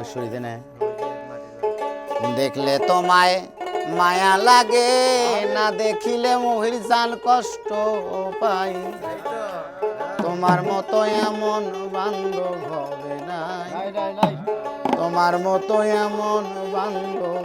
ঐশ্বরী নেয় দেখলে তোমায় মায়া লাগে, না দেখিলে মহির জান কষ্ট পাই তোমার মতো এমন বান্ধব হবে না তোমার মতো এমন বান্ধব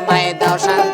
买刀山